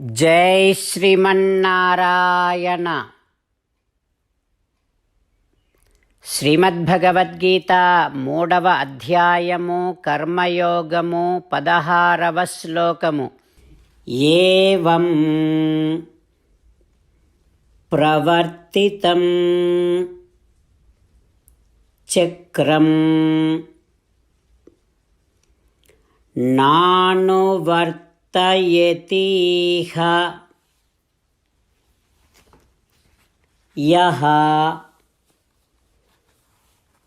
జై శ్రీమన్నారాయణ. శ్రీమద్భగవద్గీత మూడవ అధ్యాయము కర్మయోగము పదహారవ శ్లోకము. ఏవం ప్రవర్తితం చక్రం तयतिः यः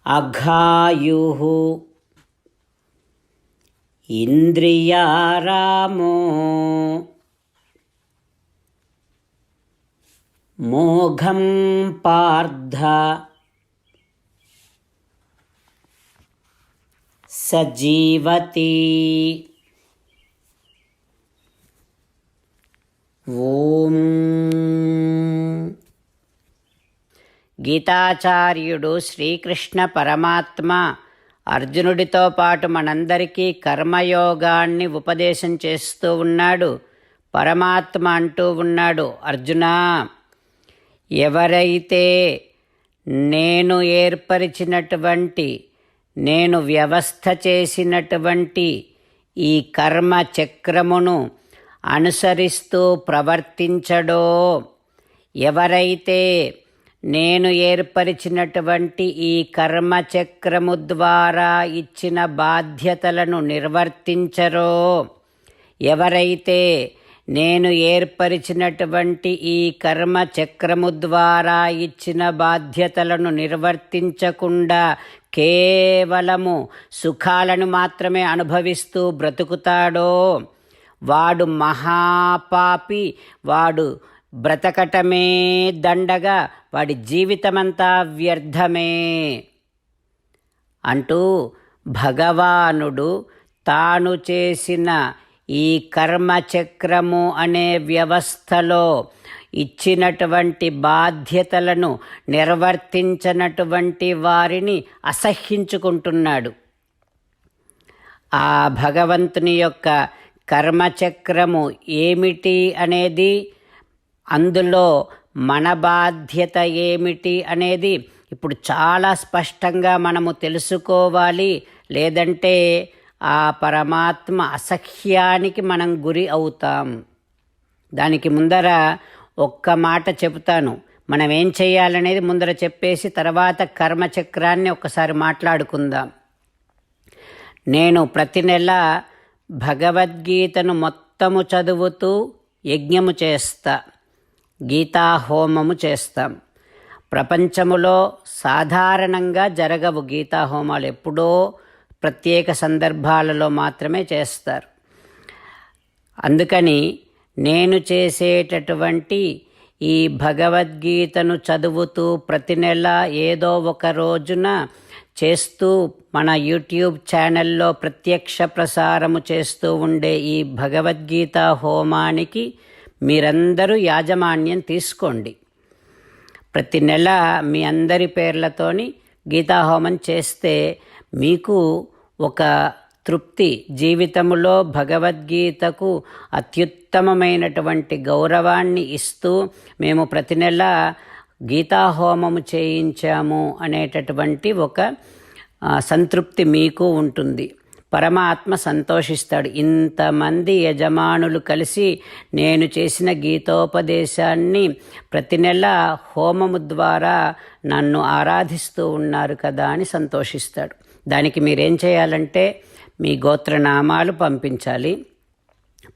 अघायुः। इन्द्रियारामो मोघं पार्ध। स ఓం గీతాచార్యుడు శ్రీకృష్ణ పరమాత్మ అర్జునుడితో పాటు మనందరికీ కర్మయోగాన్ని ఉపదేశం చేస్తూ ఉన్నాడు. పరమాత్మ అంటూ ఉన్నాడు అర్జున ఎవరైతే నేను ఏర్పరిచినటువంటి నేను వ్యవస్థ చేసినటువంటి ఈ కర్మ చక్రమును అనుసరిస్తూ ప్రవర్తించడో. ఎవరైతే నేను ఏర్పరిచినటువంటి ఈ కర్మచక్రము ద్వారా ఇచ్చిన బాధ్యతలను నిర్వర్తించరో. ఎవరైతే నేను ఏర్పరిచినటువంటి ఈ కర్మ చక్రము ద్వారా ఇచ్చిన బాధ్యతలను నిర్వర్తించకుండా కేవలము సుఖాలను మాత్రమే అనుభవిస్తూ బ్రతుకుతాడో. వాడు మహాపాపి వాడు బ్రతకటమే దండగా వాడి జీవితమంతా వ్యర్థమే. అంటూ భగవానుడు తాను చేసిన ఈ కర్మచక్రము అనే వ్యవస్థలో ఇచ్చినటువంటి బాధ్యతలను నిర్వర్తించనటువంటి వారిని అసహ్యించుకుంటున్నాడు. ఆ భగవంతుని యొక్క కర్మచక్రము ఏమిటి అనేది అందులో మన బాధ్యత ఏమిటి అనేది ఇప్పుడు చాలా స్పష్టంగా మనము తెలుసుకోవాలి. లేదంటే ఆ పరమాత్మ అసహ్యానికి మనం గురి అవుతాం. దానికి ముందర ఒక్క మాట చెబుతాను. మనం ఏం చేయాలనేది ముందర చెప్పేసి తర్వాత కర్మచక్రాన్ని ఒకసారి మాట్లాడుకుందాం. నేను ప్రతి నెల భగవద్గీతను మొత్తము చదువుతూ యజ్ఞము చేస్తా గీతాహోమము చేస్తాం. ప్రపంచములో సాధారణంగా జరగవు గీతాహోమాలు ఎప్పుడో ప్రత్యేక సందర్భాలలో మాత్రమే చేస్తారు. అందుకని నేను చేసేటటువంటి ఈ భగవద్గీతను చదువుతూ ప్రతి నెల ఏదో ఒక రోజున చేస్తూ మన యూట్యూబ్ ఛానల్లో ప్రత్యక్ష ప్రసారము చేస్తూ ఉండే ఈ భగవద్గీత హోమానికి మీరందరూ యాజమాన్యం తీసుకోండి. ప్రతి నెల మీ అందరి పేర్లతోని గీతాహోమం చేస్తే మీకు ఒక తృప్తి. జీవితములో భగవద్గీతకు అత్యుత్తమమైనటువంటి గౌరవాన్ని ఇస్తూ మేము ప్రతి నెల గీతాహోమము చేయించాము అనేటటువంటి ఒక సంతృప్తి మీకు ఉంటుంది. పరమాత్మ సంతోషిస్తాడు. ఇంతమంది యజమానులు కలిసి నేను చేసిన గీతోపదేశాన్ని ప్రతి నెల హోమము ద్వారా నన్ను ఆరాధిస్తూ ఉన్నారు కదా అని సంతోషిస్తాడు. దానికి మీరేం చేయాలంటే మీ గోత్రనామాలు పంపించాలి.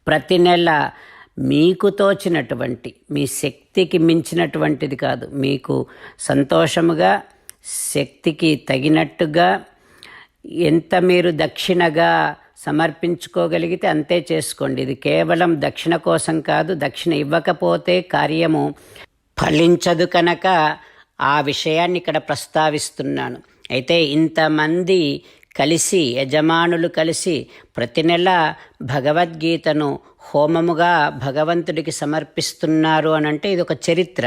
ప్రతి నెల మీకు తోచినటువంటి మీ శక్తికి మించినటువంటిది కాదు. మీకు సంతోషముగా శక్తికి తగినట్టుగా ఎంత మీరు దక్షిణగా సమర్పించుకోగలిగితే అంతే చేసుకోండి. ఇది కేవలం దక్షిణ కోసం కాదు దక్షిణ ఇవ్వకపోతే కార్యము ఫలించదు కనుక ఆ విషయాన్ని ఇక్కడ ప్రస్తావిస్తున్నాను. అయితే ఇంతమంది కలిసి యజమానులు కలిసి ప్రతి నెల భగవద్గీతను హోమముగా భగవంతుడికి సమర్పిస్తున్నారు అని అంటే ఇది ఒక చరిత్ర.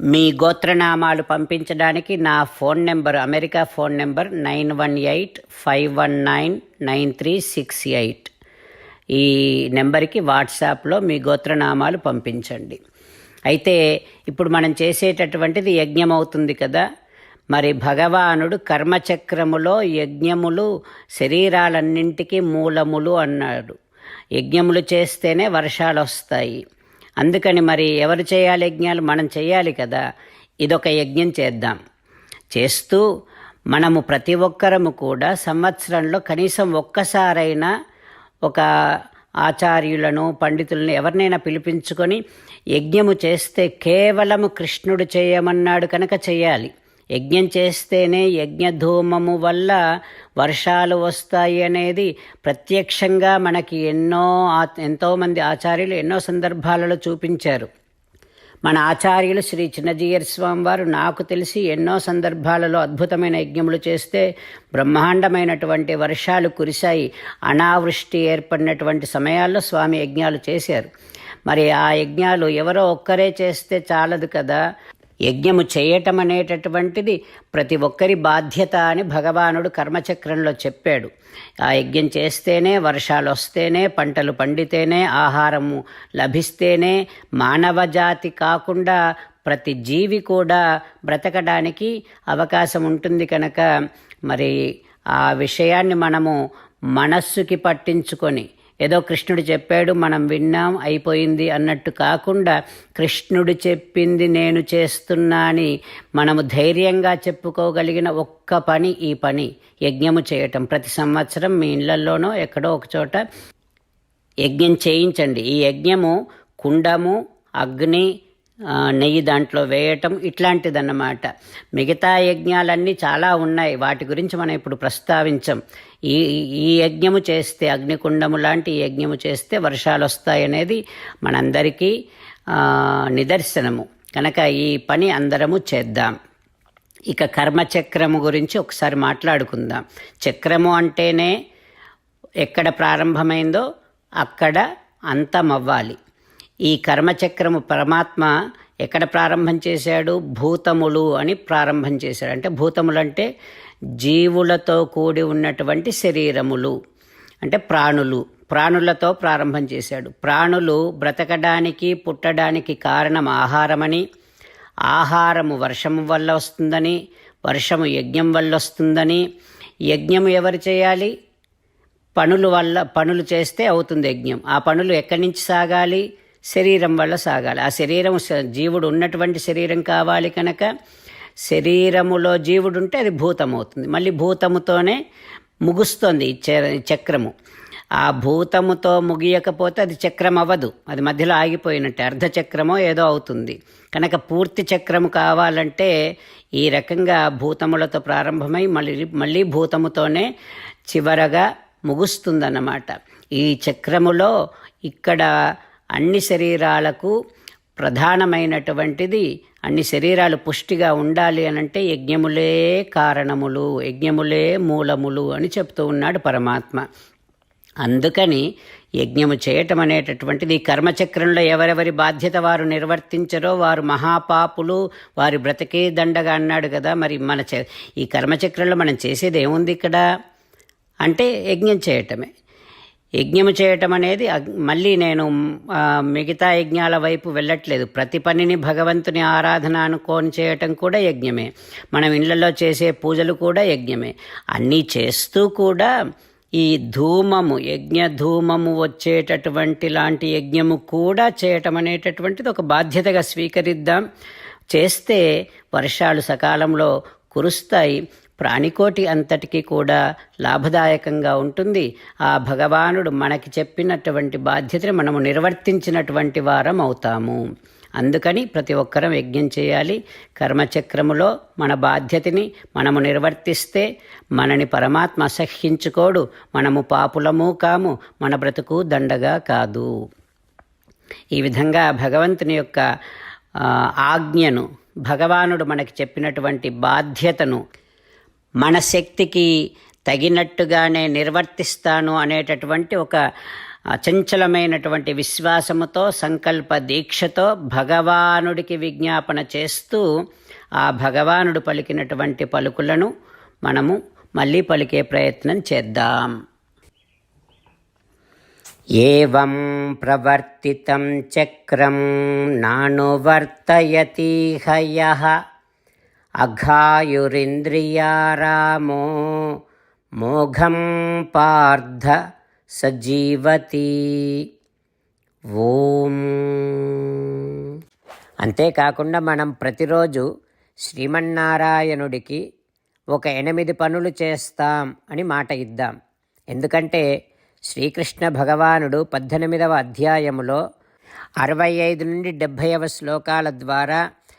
మీ గోత్రనామాలు పంపించడానికి నా phone number America phone number nine one eight five one nine nine three six eight. ఈ నెంబర్కి వాట్సాప్లో మీ గోత్రనామాలు పంపించండి. అయితే ఇప్పుడు మనం చేసేటటువంటిది యజ్ఞం అవుతుంది కదా మరి భగవానుడు కర్మచక్రములో యజ్ఞములు శరీరాలన్నింటికీ మూలములు అన్నాడు. యజ్ఞములు చేస్తేనే వర్షాలు వస్తాయి అందుకని మరి ఎవరు చేయాలి యజ్ఞాలు? మనం చేయాలి కదా. ఇదొక యజ్ఞం చేద్దాం. చేస్తూ మనము ప్రతి ఒక్కరము కూడా సంవత్సరంలో కనీసం ఒక్కసారైనా ఒక ఆచార్యులను పండితులను ఎవరినైనా పిలిపించుకొని యజ్ఞము చేస్తే కేవలము కృష్ణుడు చేయమన్నాడు కనుక చేయాలి. యజ్ఞం చేస్తేనే యజ్ఞధూమము వల్ల వర్షాలు వస్తాయి అనేది ప్రత్యక్షంగా మనకి ఎన్నో ఎంతోమంది ఆచార్యులు ఎన్నో సందర్భాలలో చూపించారు. మన ఆచార్యులు శ్రీ చిన్నజీయర్ స్వామి వారు నాకు తెలిసి ఎన్నో సందర్భాలలో అద్భుతమైన యజ్ఞములు చేస్తే బ్రహ్మాండమైనటువంటి వర్షాలు కురిశాయి. అనావృష్టి ఏర్పడినటువంటి సమయాల్లో స్వామి యజ్ఞాలు చేశారు. మరి ఆ యజ్ఞాలు ఎవరో ఒక్కరే చేస్తే చాలదు కదా? యజ్ఞము చేయటం అనేటటువంటిది ప్రతి ఒక్కరి బాధ్యత అని భగవానుడు కర్మచక్రంలో చెప్పాడు. ఆ యజ్ఞం చేస్తేనే వర్షాలు వస్తేనే పంటలు పండితేనే ఆహారము లభిస్తేనే మానవ జాతి కాకుండా ప్రతి జీవి కూడా బ్రతకడానికి అవకాశం ఉంటుంది కనుక మరి ఆ విషయాన్ని మనము మనస్సుకి పట్టించుకొని ఏదో కృష్ణుడు చెప్పాడు మనం విన్నాం అయిపోయింది అన్నట్టు కాకుండా కృష్ణుడు చెప్పింది నేను చేస్తున్నా అని మనము ధైర్యంగా చెప్పుకోగలిగిన ఒక్క పని ఈ పని. యజ్ఞము చేయటం. ప్రతి సంవత్సరం మీ ఇళ్ళలోనో ఎక్కడో ఒక చోట యజ్ఞం చేయించండి. ఈ యజ్ఞము కుండము అగ్ని నెయ్యి దాంట్లో వేయటం ఇట్లాంటిదన్నమాట. మిగతా యజ్ఞాలన్నీ చాలా ఉన్నాయి. వాటి గురించి మనం ఇప్పుడు ప్రస్తావించం. ఈ ఈ యజ్ఞము చేస్తే అగ్నికుండము లాంటి యజ్ఞము చేస్తే వర్షాలు వస్తాయనేది మనందరికీ నిదర్శనము. కనుక ఈ పని అందరము చేద్దాం. ఇక కర్మచక్రము గురించి ఒకసారి మాట్లాడుకుందాం. చక్రము అంటేనే ఎక్కడ ప్రారంభమైందో అక్కడ అంతమవ్వాలి. ఈ కర్మచక్రము పరమాత్మ ఎక్కడ ప్రారంభం చేశాడు? భూతములు అని ప్రారంభం చేశాడు. అంటే భూతములు అంటే జీవులతో కూడి ఉన్నటువంటి శరీరములు. అంటే ప్రాణులు. ప్రాణులతో ప్రారంభం చేశాడు. ప్రాణులు బ్రతకడానికి పుట్టడానికి కారణం ఆహారమని ఆహారము వర్షము వల్ల వస్తుందని వర్షము యజ్ఞం వల్ల వస్తుందని. యజ్ఞము ఎవరు చేయాలి? పనులు వల్ల పనులు చేస్తే అవుతుంది యజ్ఞం. ఆ పనులు ఎక్కడి నుంచి సాగాలి? శరీరం వల్ల సాగాలి. ఆ శరీరం జీవుడు ఉన్నటువంటి శరీరం కావాలి కనుక శరీరములో జీవుడు ఉంటే అది భూతం అవుతుంది మళ్ళీ భూతముతోనే ముగుస్తుంది చక్రము. ఆ భూతముతో ముగియకపోతే అది చక్రం అవ్వదు అది మధ్యలో ఆగిపోయినట్టే. అర్ధచక్రమో ఏదో అవుతుంది. కనుక పూర్తి చక్రము కావాలంటే ఈ రకంగా భూతములతో ప్రారంభమై మళ్ళీ మళ్ళీ భూతముతోనే చివరగా ముగుస్తుందన్నమాట. ఈ చక్రములో ఇక్కడ అన్ని శరీరాలకు ప్రధానమైనటువంటిది అన్ని శరీరాలు పుష్టిగా ఉండాలి అని అంటే యజ్ఞములే కారణములు యజ్ఞములే మూలములు అని చెప్తూ ఉన్నాడు పరమాత్మ. అందుకని యజ్ఞము చేయటం అనేటటువంటిది ఈ కర్మచక్రంలో ఎవరెవరి బాధ్యత వారు నిర్వర్తించరో వారు మహాపాపులు వారి బ్రతికే దండగా అన్నాడు కదా మరి మన ఈ కర్మచక్రంలో మనం చేసేది ఏముంది ఇక్కడ? అంటే యజ్ఞం చేయటమే. యజ్ఞము చేయటం అనేది మళ్ళీ నేను మిగతా యజ్ఞాల వైపు వెళ్ళట్లేదు. ప్రతి పనిని భగవంతుని ఆరాధన అనుకోని చేయటం కూడా యజ్ఞమే. మనం ఇళ్ళలో చేసే పూజలు కూడా యజ్ఞమే. అన్నీ చేస్తూ కూడా ఈ ధూమము యజ్ఞ ధూమము వచ్చేటటువంటి లాంటి యజ్ఞము కూడా చేయటం అనేటటువంటిది ఒక బాధ్యతగా స్వీకరిద్దాం. చేస్తే వర్షాలు సకాలంలో కురుస్తాయి. ప్రాణికోటి అంతటికీ కూడా లాభదాయకంగా ఉంటుంది. ఆ భగవానుడు మనకి చెప్పినటువంటి బాధ్యతని మనము నిర్వర్తించినటువంటి వారం అవుతాము. అందుకని ప్రతి ఒక్కరం యజ్ఞం చేయాలి. కర్మచక్రములో మన బాధ్యతని మనము నిర్వర్తిస్తే మనని పరమాత్మ అసహ్యించుకోడు. మనము పాపులము కాము. మన బ్రతుకు దండగా కాదు. ఈ విధంగా భగవంతుని యొక్క ఆజ్ఞను భగవానుడు మనకి చెప్పినటువంటి బాధ్యతను మన శక్తికి తగినట్టుగానే నిర్వర్తిస్తాను అనేటటువంటి ఒక అచంచలమైనటువంటి విశ్వాసముతో సంకల్ప దీక్షతో భగవానుడికి విజ్ఞాపన చేస్తూ ఆ భగవానుడు పలికినటువంటి పలుకులను మనము మళ్ళీ పలికే ప్రయత్నం చేద్దాం. ఏవం ప్రవర్తితం చక్రం నానువర్తయతి హయ అఘాయురింద్రియారామో మోఘం పార్థ సజీవతి. ఓం. అంతేకాకుండా మనం ప్రతిరోజు శ్రీమన్నారాయణుడికి ఒక ఎనిమిది పనులు చేస్తాం అని మాట ఇద్దాం. ఎందుకంటే శ్రీకృష్ణ భగవానుడు పద్దెనిమిదవ అధ్యాయములో అరవై ఐదు నుండి డెబ్భైవ శ్లోకాల ద్వారా